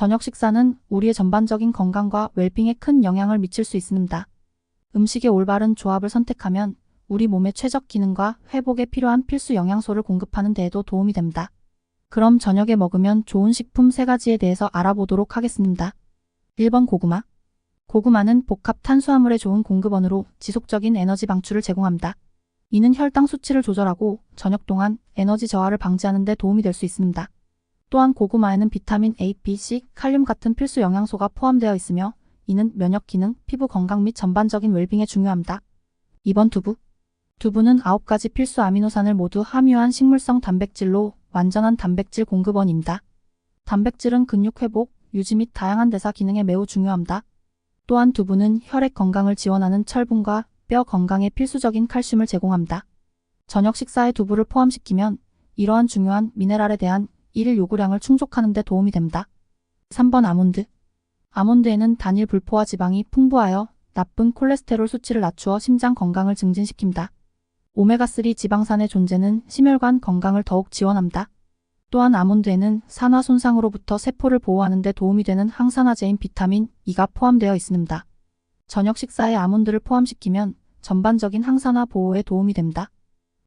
저녁 식사는 우리의 전반적인 건강과 웰빙에 큰 영향을 미칠 수 있습니다. 음식의 올바른 조합을 선택하면 우리 몸의 최적 기능과 회복에 필요한 필수 영양소를 공급하는 데에도 도움이 됩니다. 그럼 저녁에 먹으면 좋은 식품 3가지에 대해서 알아보도록 하겠습니다. 1번 고구마. 고구마는 복합 탄수화물의 좋은 공급원으로 지속적인 에너지 방출을 제공합니다. 이는 혈당 수치를 조절하고 저녁 동안 에너지 저하를 방지하는 데 도움이 될 수 있습니다. 또한 고구마에는 비타민 A, B, C, 칼륨 같은 필수 영양소가 포함되어 있으며 이는 면역 기능, 피부 건강 및 전반적인 웰빙에 중요합니다. 2번 두부. 두부는 9가지 필수 아미노산을 모두 함유한 식물성 단백질로 완전한 단백질 공급원입니다. 단백질은 근육 회복, 유지 및 다양한 대사 기능에 매우 중요합니다. 또한 두부는 혈액 건강을 지원하는 철분과 뼈 건강에 필수적인 칼슘을 제공합니다. 저녁 식사에 두부를 포함시키면 이러한 중요한 미네랄에 대한 일일 요구량을 충족하는 데 도움이 됩니다. 3번 아몬드. 아몬드에는 단일 불포화 지방이 풍부하여 나쁜 콜레스테롤 수치를 낮추어 심장 건강을 증진시킵니다. 오메가3 지방산의 존재는 심혈관 건강을 더욱 지원합니다. 또한 아몬드에는 산화 손상으로부터 세포를 보호하는 데 도움이 되는 항산화제인 비타민 E가 포함되어 있습니다. 저녁 식사에 아몬드를 포함시키면 전반적인 항산화 보호에 도움이 됩니다.